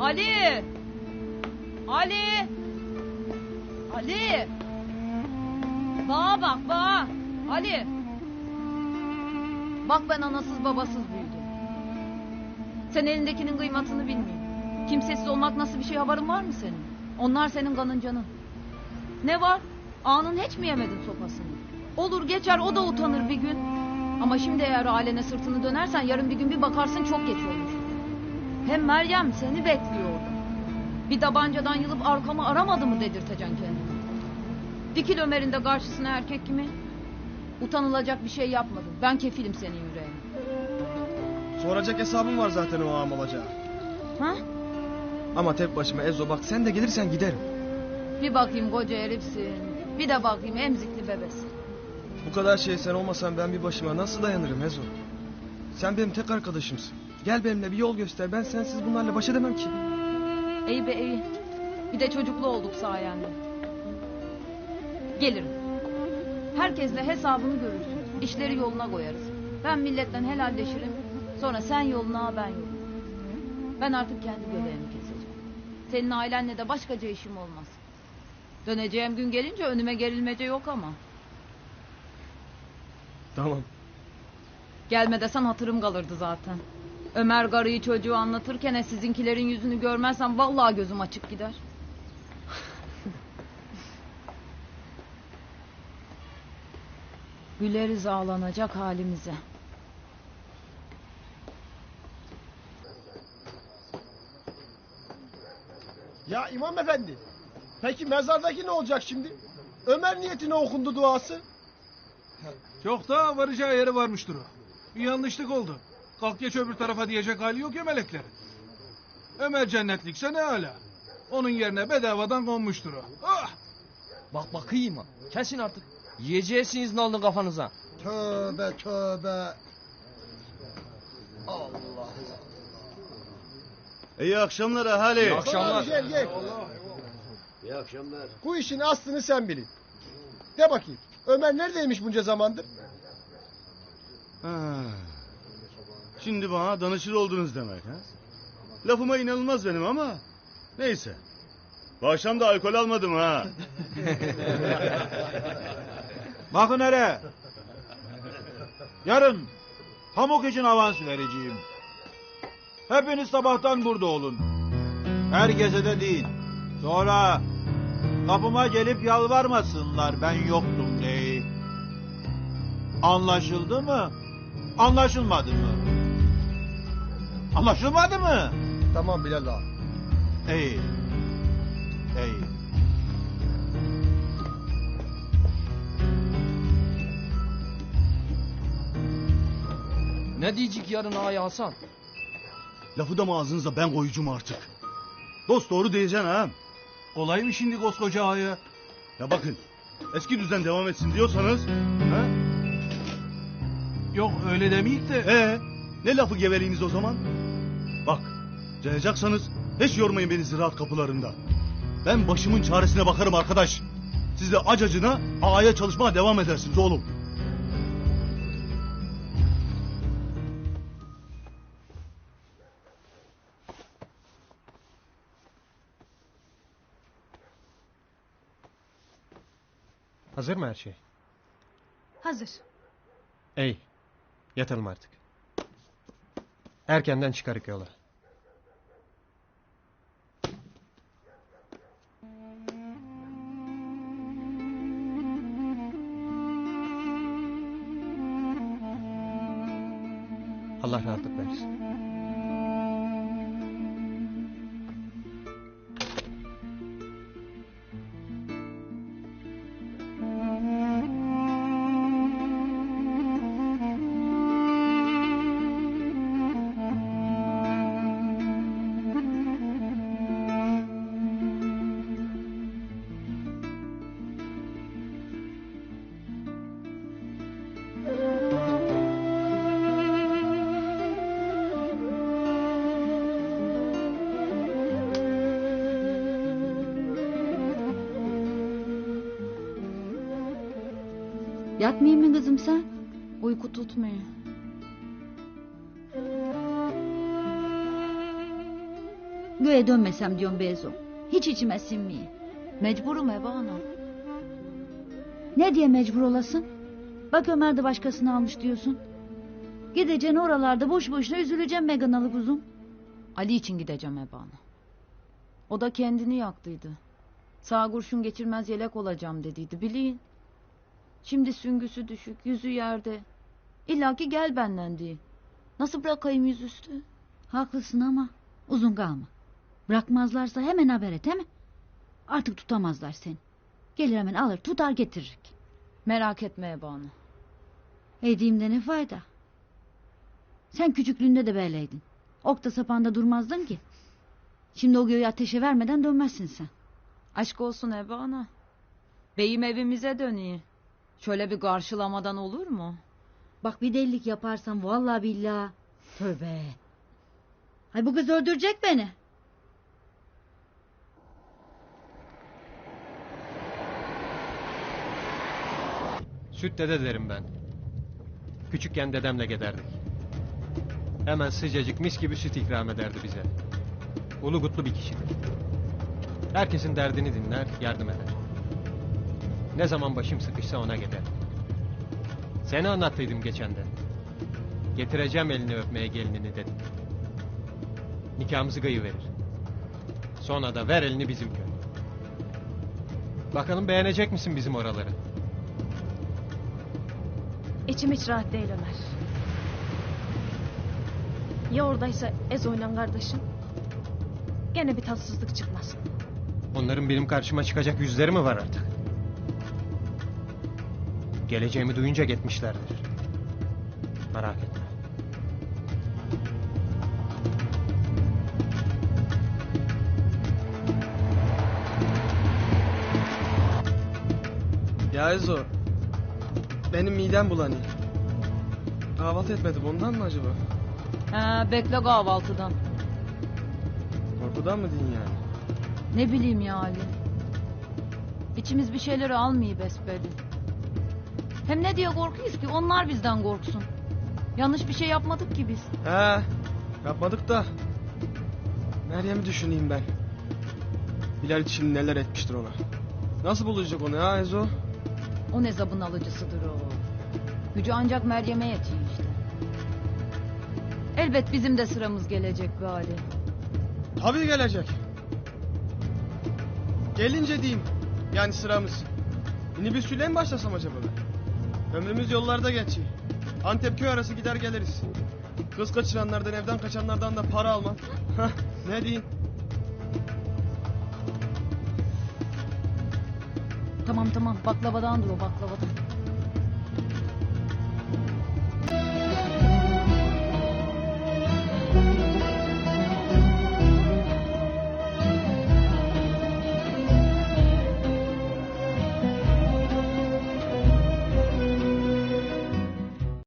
Ali! Ali! Ali! Bağa bak bağa! Ali! Bak ben anasız babasız büyüdüm. Sen elindekinin kıymatını bilmiyorsun. Kimsesiz olmak nasıl bir şey haberin var mı senin? Onlar senin kanın canın. Ne var? Ağanın hiç mi yemedin sopasını? Olur geçer o da utanır bir gün. Ama şimdi eğer ailene sırtını dönersen yarın bir gün bir bakarsın çok geç olur. Hem Meryem seni bekliyor orada. Bir tabancadan yılıp arkamı aramadı mı dedirteceksin kendini. Dikil Ömer'in de karşısına erkek kimi. Utanılacak bir şey yapmadın. Ben kefilim senin yüreğine. Soracak hesabım var zaten o ağam olacağı. Ha? Ama tek başıma Ezo bak sen de gelirsen giderim. Bir bakayım koca herifsin. Bir de bakayım emzikli bebesin. Bu kadar şey sen olmasan ben bir başıma nasıl dayanırım Ezo? Sen benim tek arkadaşımsın. Gel benimle bir yol göster. Ben sensiz bunlarla baş edemem ki. İyi be iyi. Bir de çocuklu olduk sayende. Gelirim. Herkesle hesabını görürsün. İşleri yoluna koyarız. Ben milletten helalleşirim. Sonra sen yoluna ben yoluna. Ben artık kendi göbeğimi keseceğim. Senin ailenle de başkaca işim olmaz. Döneceğim gün gelince önüme gerilmece yok ama. Tamam. Gelme desen hatırım kalırdı zaten. Ömer garıyı çocuğu anlatırken e, sizinkilerin yüzünü görmezsem vallahi gözüm açık gider. Güleriz ağlanacak halimize. Ya İmam Efendi. Peki mezardaki ne olacak şimdi? Ömer niyetine okundu duası. Çok da varacağı yere varmıştır o. Bir yanlışlık oldu. Kalk geç öbür tarafa diyecek hali yok ya meleklerin. Ömer cennetlikse ne hala. Onun yerine bedavadan konmuştur o. Ah! Bak bakayım ha. Kesin artık. Yiyeceğiniz ne oldu kafanıza? Tövbe tövbe. İyi akşamlar ahali. İyi akşamlar. Gel gel. İyi akşamlar. Bu işin aslını sen bilin. De bakayım. Ömer neredeymiş bunca zamandır? Ha. Şimdi bana danışır oldunuz demek ha? Lafıma inanılmaz benim ama neyse. Bu akşam da alkol almadım ha. Bakın hele. Yarın pamuk için avans vereceğim. Hepiniz sabahtan burada olun. Herkese de değil. Sonra kapıma gelip yalvarmasınlar ben yoktum diye. Anlaşıldı mı? Anlaşılmadı mı? Anlaşılmadı mı? Tamam Bilal ağa. İyi. İyi. Ne diyecek yarın ağaya Hasan? Lafı da mı ağzınıza ben koyucum artık. Dost doğru diyeceksin ha. Kolay mı şimdi koskoca ağaya? Ya bakın eski düzen devam etsin diyorsanız. Ha? Yok öyle demeyik de. Ee, ne lafı geveliğiniz o zaman? Bak cayacaksanız hiç yormayın beni ziraat kapılarında. Ben başımın çaresine bakarım arkadaş. Siz de acacına ağaya çalışmaya devam edersiniz oğlum. Hazır mı her şey? Hazır. İyi. Yatalım artık. Erkenden çıkarık yola. Allah rahatlık versin. Yatmayayım mı kızım sen? Uyku tutmuyor. Göğe dönmesem diyorum Bezo. Hiç içime sinmiyor. Mecburum Eba ana. Ne diye mecbur olasın? Bak Ömer de başkasını almış diyorsun. Gideceksin oralarda boş boşuna üzüleceğim Meganalı kuzum. Ali için gideceğim Eba ana. O da kendini yaktıydı. Sağ kurşun geçirmez yelek olacağım dediydi bilin. Şimdi süngüsü düşük, yüzü yerde. İlla ki gel benden diye. Nasıl bırakayım yüzüstü? Haklısın ama uzun kalma. Bırakmazlarsa hemen haber et he mi? Artık tutamazlar seni. Gelir hemen alır tutar getirir. Merak etme Eba ana. Hediyemde ne fayda? Sen küçüklüğünde de böyleydin. Okta sapanda durmazdın ki. Şimdi o göğü ateşe vermeden dönmezsin sen. Aşk olsun Eba ana. Beyim evimize dönüyor. Şöyle bir karşılamadan olur mu? Bak bir delilik yaparsan vallahi billahi. Tövbe. Hay bu kız öldürecek beni. Süt dede derim ben. Küçükken dedemle giderdik. Hemen sıcacık mis gibi süt ikram ederdi bize. Ulu gutlu bir kişidir. Herkesin derdini dinler, yardım eder. Ne zaman başım sıkışsa ona gider. Seni anlattıydım geçen de. Getireceğim elini öpmeye gelinini dedim. Nikahımızı verir. Sonra da ver elini bizim köy. Bakalım beğenecek misin bizim oraları? İçim hiç rahat değil Ömer. Ya oradaysa Ezo'yla kardeşim? Gene bir tatsızlık çıkmasın. Onların benim karşıma çıkacak yüzleri mi var artık? Geleceğimi duyunca gitmişlerdir. Merak etme. Ya Ezo. Benim midem bulanıyor. Kahvaltı etmedim ondan mı acaba? He, bekle kahvaltıdan. Korkudan mı deyin yani? Ne bileyim ya Ali. İçimiz bir şeyleri almıyor besbelli. Hem ne diye korkuyoruz ki onlar bizden korksun. Yanlış bir şey yapmadık ki biz. He, yapmadık da. Meryem'i düşüneyim ben. Bilal şimdi neler etmiştir ona. Nasıl bulacak onu ya Ezo? O ne zabın alıcısıdır o. Gücü ancak Meryem'e yetiyor işte. Elbet bizim de sıramız gelecek be Ali. Tabii gelecek. Gelince diyeyim. Yani sıramız. Minibüsüyle mi başlasam acaba ben? Ömrümüz yollarda geçiyor. Antep köy arası gider geliriz. Kız kaçıranlardan evden kaçanlardan da para almam. Hah, ne diyeyim? Tamam tamam baklavadan dur o baklavadan.